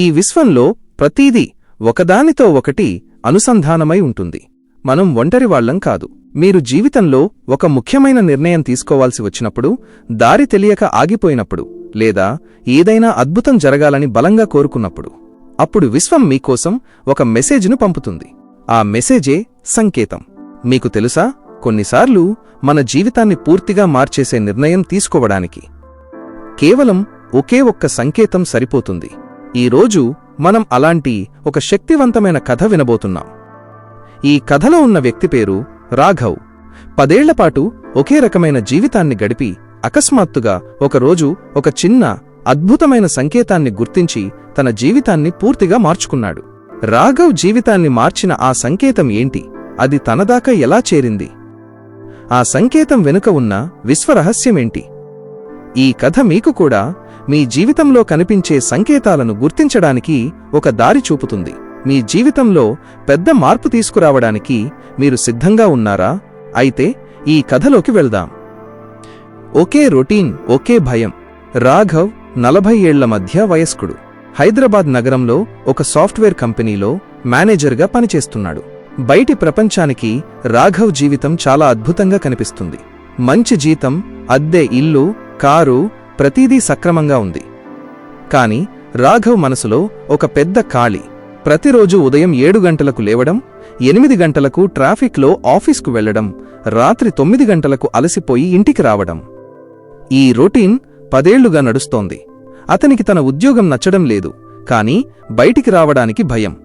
ఈ విశ్వంలో ప్రతీదీ ఒకదానితో ఒకటి అనుసంధానమై ఉంటుంది. మనం ఒంటరివాళ్ళం కాదు. మీరు జీవితంలో ఒక ముఖ్యమైన నిర్ణయం తీసుకోవాల్సి వచ్చినప్పుడు దారి తెలియక ఆగిపోయినప్పుడు లేదా ఏదైనా అద్భుతం జరగాలని బలంగా కోరుకున్నప్పుడు అప్పుడు విశ్వం మీకోసం ఒక మెసేజ్ను పంపుతుంది. ఆ మెసేజే సంకేతం. మీకు తెలుసా? కొన్నిసార్లు మన జీవితాన్ని పూర్తిగా మార్చేసే నిర్ణయం తీసుకోవడానికి కేవలం ఒకే ఒక్క సంకేతం సరిపోతుంది. ఈరోజు మనం అలాంటి ఒక శక్తివంతమైన కథ వినబోతున్నాం. ఈ కథలో ఉన్న వ్యక్తి పేరు రాఘవ్. పదేళ్ళపాటు ఒకే రకమైన జీవితాన్ని గడిపి అకస్మాత్తుగా ఒకరోజు ఒక చిన్న అద్భుతమైన సంకేతాన్ని గుర్తించి తన జీవితాన్ని పూర్తిగా మార్చుకున్నాడు. రాఘవ్ జీవితాన్ని మార్చిన ఆ సంకేతం ఏంటి? అది తనదాకా ఎలా చేరింది? ఆ సంకేతం వెనుక ఉన్న విశ్వరహస్యమేంటి ఈ కథ మీకు కూడా మీ జీవితంలో కనిపించే సంకేతాలను గుర్తించడానికి ఒక దారి చూపుతుంది. మీ జీవితంలో పెద్ద మార్పు తీసుకురావడానికి మీరు సిద్ధంగా ఉన్నారా? అయితే ఈ కథలోకి వెళ్దాం. ఒకే రొటీన్ ఒకే భయం. రాఘవ్ నలభై ఏళ్ళ మధ్య వయస్కుడు. హైదరాబాద్ నగరంలో ఒక సాఫ్ట్వేర్ కంపెనీలో మేనేజర్గా పనిచేస్తున్నాడు. బయటి ప్రపంచానికి రాఘవ్ జీవితం చాలా అద్భుతంగా కనిపిస్తుంది. మంచి జీతం అద్దె ఇల్లు కారు ప్రతీదీ సక్రమంగా ఉంది. కాని రాఘవ్ మనసులో ఒక పెద్ద ఖాళీ. ప్రతిరోజు ఉదయం ఏడు గంటలకు లేవడం ఎనిమిది గంటలకు ట్రాఫిక్లో ఆఫీస్కు వెళ్ళడం రాత్రి తొమ్మిది గంటలకు అలసిపోయి ఇంటికి రావడం. ఈ రొటీన్ పదేళ్ళుగా నడుస్తోంది. అతనికి తన ఉద్యోగం నచ్చడం లేదు కాని బయటికి రావడానికి భయం.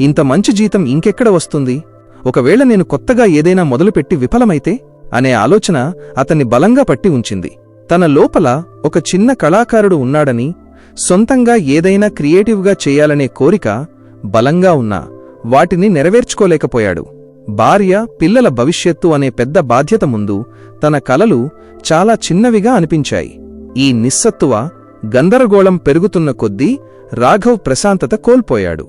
ఇంత మంచి జీతం ఇంకెక్కడ వస్తుంది? ఒకవేళ నేను కొత్తగా ఏదైనా మొదలుపెట్టి విఫలమైతే? అనే ఆలోచన అతన్ని బలంగా పట్టి ఉంచింది. తన లోపల ఒక చిన్న కళాకారుడు ఉన్నాడని సొంతంగా ఏదైనా క్రియేటివ్గా చేయాలనే కోరిక బలంగా ఉన్నా వాటిని నెరవేర్చుకోలేకపోయాడు. భార్య పిల్లల భవిష్యత్తు అనే పెద్ద బాధ్యత ముందు తన కలలు చాలా చిన్నవిగా అనిపించాయి. ఈ నిస్సత్తువ గందరగోళం పెరుగుతున్న కొద్దీ రాఘవ్ ప్రశాంతత కోల్పోయాడు.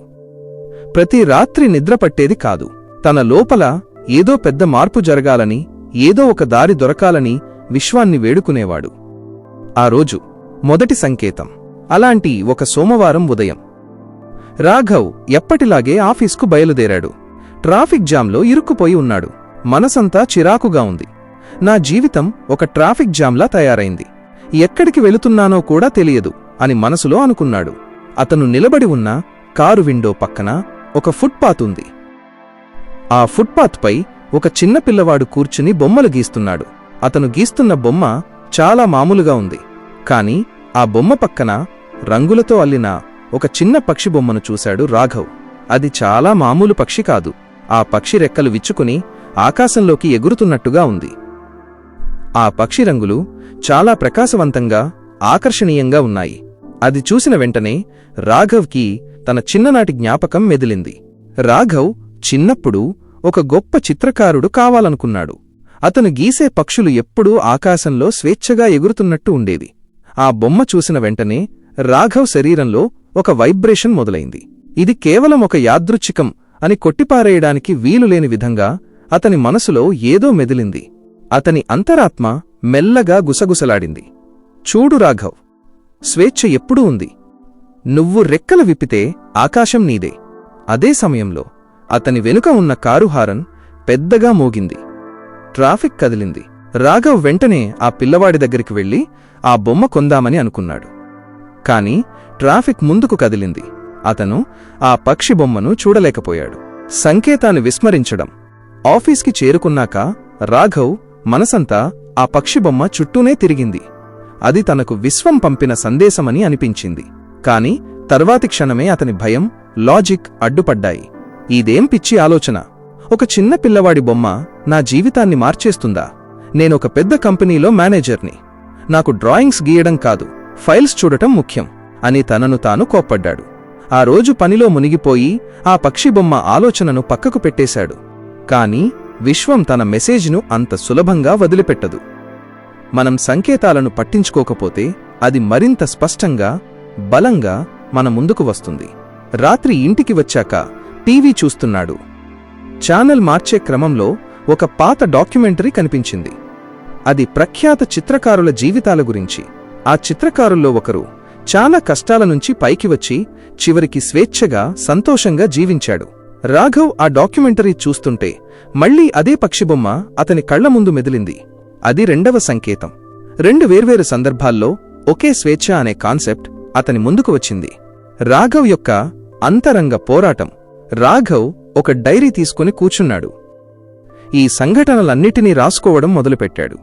ప్రతి రాత్రి నిద్రపట్టేది కాదు. తన లోపల ఏదో పెద్ద మార్పు జరగాలని ఏదో ఒక దారి దొరకాలని విశ్వాన్ని వేడుకునేవాడు. ఆ రోజు మొదటి సంకేతం. అలాంటి ఒక సోమవారం ఉదయం. రాఘవ్ ఎప్పటిలాగే ఆఫీస్కు బయలుదేరాడు. ట్రాఫిక్ జామ్లో ఇరుక్కుపోయి ఉన్నాడు. మనసంతా చిరాకుగా ఉంది. నా జీవితం ఒక ట్రాఫిక్ జామ్లా తయారైంది. ఎక్కడికి వెళుతున్నానో కూడా తెలియదు అని మనసులో అనుకున్నాడు. అతను నిలబడి ఉన్న కారు విండో పక్కన ఒక ఫుట్పాత్ ఉంది. ఆ ఫుట్పాత్పై ఒక చిన్న పిల్లవాడు కూర్చుని బొమ్మలు గీస్తున్నాడు. అతను గీస్తున్న బొమ్మ చాలా మామూలుగా ఉంది. కాని ఆ బొమ్మ పక్కన రంగులతో అల్లిన ఒక చిన్న పక్షి బొమ్మను చూశాడు రాఘవ్. అది చాలా మామూలు పక్షి కాదు. ఆ పక్షి రెక్కలు విచ్చుకుని ఆకాశంలోకి ఎగురుతున్నట్టుగా ఉంది. ఆ పక్షి రంగులు చాలా ప్రకాశవంతంగా ఆకర్షణీయంగా ఉన్నాయి. అది చూసిన వెంటనే రాఘవ్కి తన చిన్ననాటి జ్ఞాపకం మెదిలింది. రాఘవ్ చిన్నప్పుడు ఒక గొప్ప చిత్రకారుడు కావాలనుకున్నాడు. అతను గీసే పక్షులు ఎప్పుడూ ఆకాశంలో స్వేచ్ఛగా ఎగురుతున్నట్టు ఉండేది ఆ బొమ్మ చూసిన వెంటనే రాఘవ్ శరీరంలో ఒక వైబ్రేషన్ మొదలైంది. ఇది కేవలం ఒక యాదృచ్ఛికం అని కొట్టిపారేయడానికి వీలులేని విధంగా అతని మనసులో ఏదో మెదిలింది. అతని అంతరాత్మ మెల్లగా గుసగుసలాడింది. చూడు రాఘవ్ స్వేచ్ఛ ఎప్పుడూ ఉంది. నువ్వు రెక్కలు విప్పితే ఆకాశం నీదే. అదే సమయంలో అతని వెనుక ఉన్న కారు హారన్ పెద్దగా మోగింది. ట్రాఫిక్ కదిలింది. రాఘవ్ వెంటనే ఆ పిల్లవాడి దగ్గరికి వెళ్ళి ఆ బొమ్మ కొందామని అనుకున్నాడు. కాని ట్రాఫిక్ ముందుకు కదిలింది. అతను ఆ పక్షి బొమ్మను చూడలేకపోయాడు. సంకేతాన్ని విస్మరించడం. ఆఫీస్కి చేరుకున్నాక రాఘవ్ మనసంతా ఆ పక్షి బొమ్మ చుట్టూనే తిరిగింది. అది తనకు విశ్వం పంపిన సందేశమని అనిపించింది. కాని తర్వాతి క్షణమే అతని భయం లాజిక్ అడ్డుపడ్డాయి. ఇదేం పిచ్చి ఆలోచన? ఒక చిన్న పిల్లవాడి బొమ్మ నా జీవితాన్ని మార్చేస్తుందా? నేనొక పెద్ద కంపెనీలో మేనేజర్ని. నాకు డ్రాయింగ్స్ గీయడం కాదు ఫైల్స్ చూడటం ముఖ్యం అని తనను తాను కోప్పడ్డాడు. ఆ రోజు పనిలో మునిగిపోయి ఆ పక్షి బొమ్మ ఆలోచనను పక్కకు పెట్టేశాడు. కాని విశ్వం తన మెసేజ్ను అంత సులభంగా వదిలిపెట్టదు. మనం సంకేతాలను పట్టించుకోకపోతే అది మరింత స్పష్టంగా బలంగా మన ముందుకు వస్తుంది. రాత్రి ఇంటికి వచ్చాక టీవీ చూస్తున్నాడు. ఛానల్ మార్చే క్రమంలో ఒక పాత డాక్యుమెంటరీ కనిపించింది. అది ప్రఖ్యాత చిత్రకారుల జీవితాల గురించి. ఆ చిత్రకారుల్లో ఒకరు చాలా కష్టాల నుంచి పైకి వచ్చి చివరికి స్వేచ్ఛగా సంతోషంగా జీవించాడు. రాఘవ్ ఆ డాక్యుమెంటరీ చూస్తుంటే మళ్ళీ అదే పక్షిబొమ్మ అతని కళ్ళ ముందు మెదిలింది. అది రెండవ సంకేతం. రెండు వేర్వేరు సందర్భాల్లో ఒకే స్వేచ్ఛ అనే కాన్సెప్ట్ అతని ముందుకు వచ్చింది. రాఘవ్ యొక్క అంతరంగ పోరాటం. రాఘవ్ ఒక డైరీ తీసుకుని కూర్చున్నాడు. ఈ సంఘటనలన్నిటినీ రాసుకోవడం మొదలుపెట్టాడు.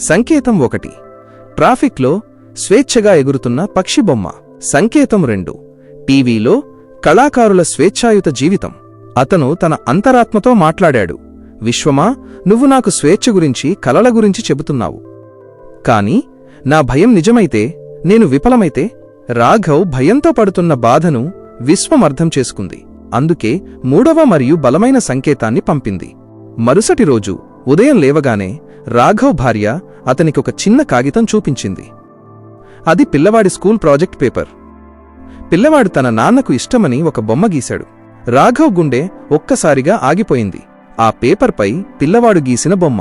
సంకేతం ఒకటి. ట్రాఫిక్లో స్వేచ్ఛగా ఎగురుతున్న పక్షిబొమ్మ సంకేతం రెండు. టీవీలో కళాకారుల స్వేచ్ఛాయుత జీవితం. అతను తన అంతరాత్మతో మాట్లాడాడు. విశ్వమా నువ్వు నాకు స్వేచ్ఛ గురించి కలల గురించి చెబుతున్నావు. కాని నా భయం నిజమైతే నేను విఫలమైతే రాఘవ్ భయంతో పడుతున్న బాధను విశ్వం అర్థం చేసుకుంది. అందుకే మూడవ మరియు బలమైన సంకేతాన్ని పంపింది. మరుసటి రోజు ఉదయం లేవగానే రాఘవ్ భార్య అతనికొక చిన్న కాగితం చూపించింది. అది పిల్లవాడి స్కూల్ ప్రాజెక్ట్ పేపర్. పిల్లవాడు తన నాన్నకు ఇష్టమని ఒక బొమ్మ గీశాడు. రాఘవ్ గుండె ఒక్కసారిగా ఆగిపోయింది. ఆ పేపర్పై పిల్లవాడు గీసిన బొమ్మ.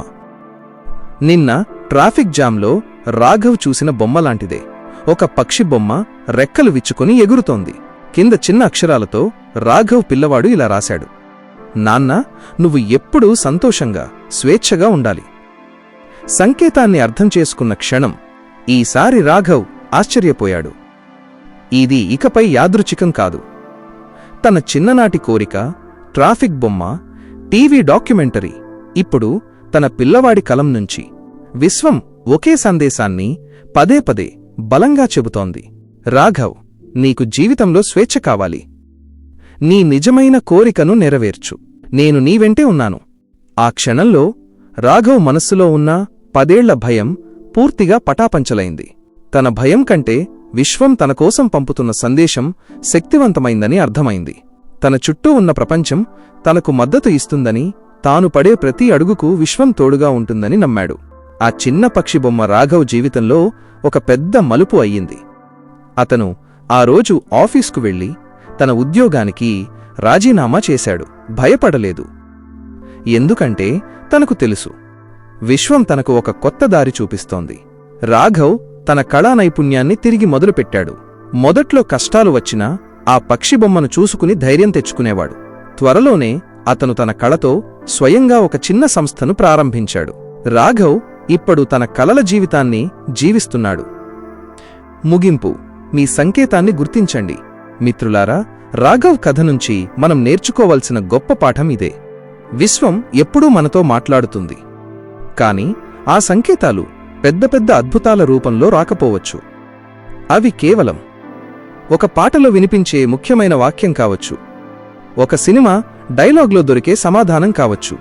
నిన్న ట్రాఫిక్ జామ్లో రాఘవ్ చూసిన బొమ్మలాంటిదే ఒక పక్షి బొమ్మ రెక్కలు విచ్చుకొని ఎగురుతోంది. కింద చిన్న అక్షరాలతో రాఘవ్ పిల్లవాడు ఇలా రాశాడు. నాన్న నువ్వు ఎప్పుడూ సంతోషంగా స్వేచ్ఛగా ఉండాలి. సంకేతాన్ని అర్థం చేసుకున్న క్షణం ఈసారి రాఘవ్ ఆశ్చర్యపోయాడు. ఇది ఇకపై యాదృచ్ఛికం కాదు. తన చిన్ననాటి కోరిక ట్రాఫిక్ బొమ్మ టీవీ డాక్యుమెంటరీ ఇప్పుడు తన పిల్లవాడి కలం నుంచి విశ్వం ఒకే సందేశాన్ని పదే పదే బలంగా చెబుతోంది. రాఘవ్ నీకు జీవితంలో స్వేచ్ఛ కావాలి. నీ నిజమైన కోరికను నెరవేర్చు. నేను నీ వెంటే ఉన్నాను. ఆ క్షణంలో రాఘవ్ మనస్సులో ఉన్న పదేళ్ళ భయం పూర్తిగా పటాపంచలైంది. తన భయం కంటే విశ్వం తన కోసం పంపుతున్న సందేశం శక్తివంతమైందని అర్థమైంది. తన చుట్టూ ఉన్న ప్రపంచం తనకు మద్దతు ఇస్తుందని తాను పడే ప్రతి అడుగుకు విశ్వం తోడుగా ఉంటుందని నమ్మాడు. ఆ చిన్న పక్షి బొమ్మ రాఘవ్ జీవితంలో ఒక పెద్ద మలుపు అయ్యింది. అతను ఆ రోజు ఆఫీస్కు వెళ్ళి తన ఉద్యోగానికి రాజీనామా చేశాడు. భయపడలేదు. ఎందుకంటే తనకు తెలుసు విశ్వం తనకు ఒక కొత్త దారి చూపిస్తోంది. రాఘవ్ తన కళా నైపుణ్యాన్ని తిరిగి మొదలుపెట్టాడు. మొదట్లో కష్టాలు వచ్చినా ఆ పక్షి బొమ్మను చూసుకుని ధైర్యం తెచ్చుకునేవాడు. త్వరలోనే అతను తన కళతో స్వయంగా ఒక చిన్న సంస్థను ప్రారంభించాడు. రాఘవ్ ఇప్పుడు తన కలల జీవితాన్ని జీవిస్తున్నాడు. ముగింపు. మీ సంకేతాన్ని గుర్తించండి. మిత్రులారా రాఘవ్ కథ నుంచి మనం నేర్చుకోవలసిన గొప్ప పాఠం ఇదే. విశ్వం ఎప్పుడూ మనతో మాట్లాడుతుంది. కాని ఆ సంకేతాలు పెద్ద పెద్ద అద్భుతాల రూపంలో రాకపోవచ్చు. అవి కేవలం ఒక పాటలో వినిపించే ముఖ్యమైన వాక్యం కావచ్చు. ఒక సినిమా డైలాగ్లో దొరికే సమాధానం కావచ్చు.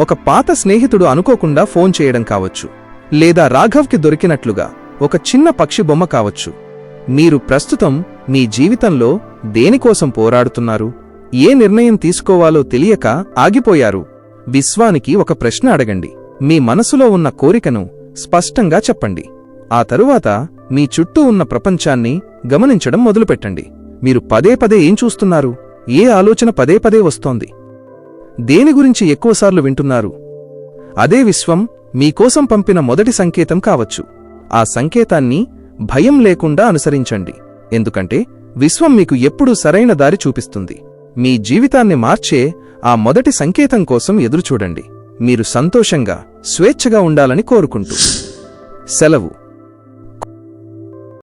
ఒక పాత స్నేహితుడు అనుకోకుండా ఫోన్ చేయడం కావచ్చు. లేదా రాఘవ్కి దొరికినట్లుగా ఒక చిన్న పక్షి బొమ్మ కావచ్చు. మీరు ప్రస్తుతం మీ జీవితంలో దేనికోసం పోరాడుతున్నారు? ఏ నిర్ణయం తీసుకోవాలో తెలియక ఆగిపోయారు? విశ్వానికి ఒక ప్రశ్న అడగండి. మీ మనసులో ఉన్న కోరికను స్పష్టంగా చెప్పండి. ఆ తరువాత మీ చుట్టూ ఉన్న ప్రపంచాన్ని గమనించడం మొదలుపెట్టండి. మీరు పదే పదే ఏం చూస్తున్నారు? ఏ ఆలోచన పదే పదే వస్తోంది? దేని గురించి ఎక్కువసార్లు వింటున్నారు? అదే విశ్వం మీకోసం పంపిన మొదటి సంకేతం కావచ్చు. ఆ సంకేతాన్ని భయం లేకుండా అనుసరించండి. ఎందుకంటే విశ్వం మీకు ఎప్పుడూ సరైన దారి చూపిస్తుంది. మీ జీవితాన్ని మార్చే ఆ మొదటి సంకేతం కోసం ఎదురుచూడండి. మీరు సంతోషంగా స్వేచ్ఛగా ఉండాలని కోరుకుంటూ. సెలవు.